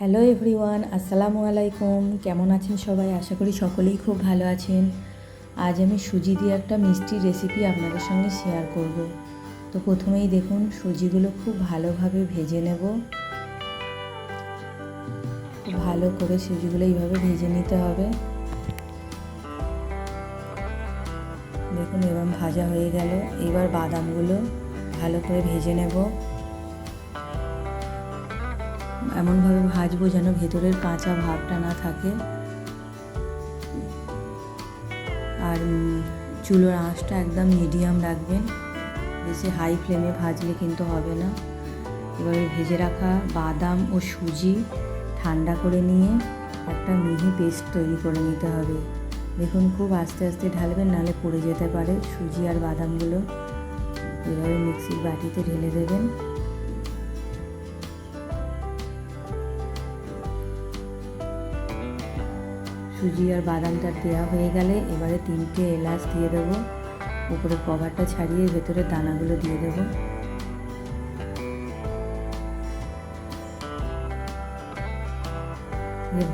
Hello everyone আসসালামু আলাইকুম। কেমন আছেন সবাই? আশা করি সকলেই খুব ভালো আছেন। আজ আমি সুজি দিয়ে একটা মিষ্টি রেসিপি আপনাদের সঙ্গে শেয়ার করব। তো প্রথমেই দেখুন, সুজিগুলো খুব ভালোভাবে ভেজে নেব। ভালো করে সুজিগুলো এইভাবে ভেজে নিতে হবে। দেখুন এরকম ভাজা হয়ে গেল। এবার বাদামগুলো ভালো করে ভেজে নেব। এমনভাবে ভাজবো যেন ভেতরের কাঁচা ভাবটা না থাকে। আর চুলোর আঁচটা একদম মিডিয়াম রাখবেন। বেশি হাই ফ্লেমে ভাজলে কিন্তু হবে না। এবারে ভেজে রাখা বাদাম ও সুজি ঠান্ডা করে নিয়ে একটা মিহি পেস্ট তৈরি করে নিতে হবে। দেখুন খুব আস্তে আস্তে ঢালবেন, নাহলে পড়ে যেতে পারে সুজি আর বাদামগুলো। এভাবে মিক্সির বাটিতে ঢেলে দেবেন। সুজি আর বাদামটা দেওয়া হয়ে গেলে এবারে তিনটে এলাচ দিয়ে দেবো। উপরে কভারটা ছাড়িয়ে ভেতরে দানাগুলো দিয়ে দেবো।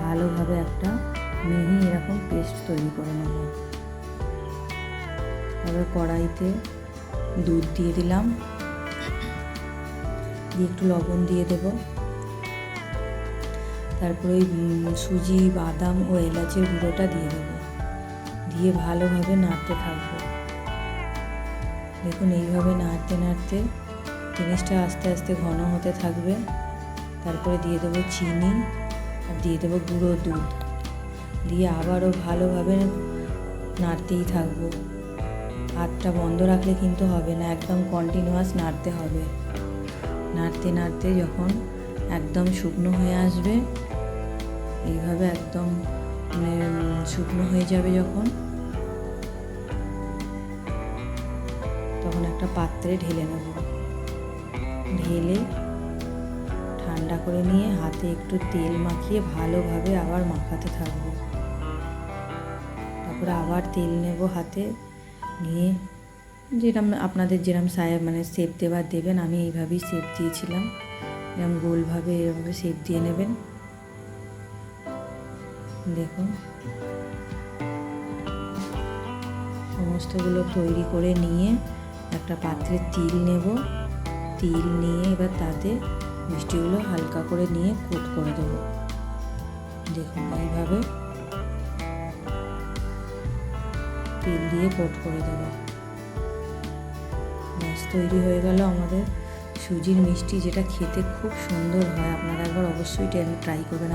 ভালোভাবে একটা মিহি এরকম পেস্ট তৈরি করে নেব। এবার কড়াইতে দুধ দিয়ে দিলাম। দিয়ে একটু লবণ দিয়ে দেবো। তারপরে ওই সুজি, বাদাম ও এলাচের গুঁড়োটা দিয়ে দেবো। দিয়ে ভালোভাবে নাড়তে থাকব। দেখুন, এইভাবে নাড়তে নাড়তে জিনিসটা আস্তে আস্তে ঘন হতে থাকবে। তারপরে দিয়ে দেবো চিনি আর দিয়ে দেবো গুঁড়ো দুধ। দিয়ে আবারও ভালোভাবে নাড়তেই থাকব। হাতটা বন্ধ রাখলে কিন্তু হবে না, একদম কন্টিনিউয়াস নাড়তে হবে। নাড়তে নাড়তে যখন একদম শুকনো হয়ে আসবে এইভাবে একদম মানে শুকনো হয়ে যাবে যখন। তখন একটা পাত্রে ঢেলে নেব। ঢেলে ঠান্ডা করে নিয়ে হাতে একটু তেল মাখিয়ে ভালোভাবে আবার মাখাতে থাকব। তারপরে আবার তেল নেব হাতে নিয়ে। যেরকম আপনাদের যেরকম সায়া মানে সেপ দেবার দেবেন, আমি এইভাবেই সেপ দিয়েছিলাম। এরকম গোলভাবে এরভাবে শেপ দিয়ে নেবেন। দেখুন। সমস্তগুলো তৈরি করে নিয়ে একটা পাত্রে তিল নেব। তিল নিয়ে এবার তাতে মিষ্টিগুলো হালকা করে নিয়ে কোট করে দেবো। দেখুন এইভাবে তিল দিয়ে কোট করে দেবো। ব্যাস, তৈরি হয়ে গেল আমাদের সুজির মিষ্টি, যেটা খেতে খুব সুন্দর হয়। আপনারা একবার অবশ্যই ট্রাই করবেন।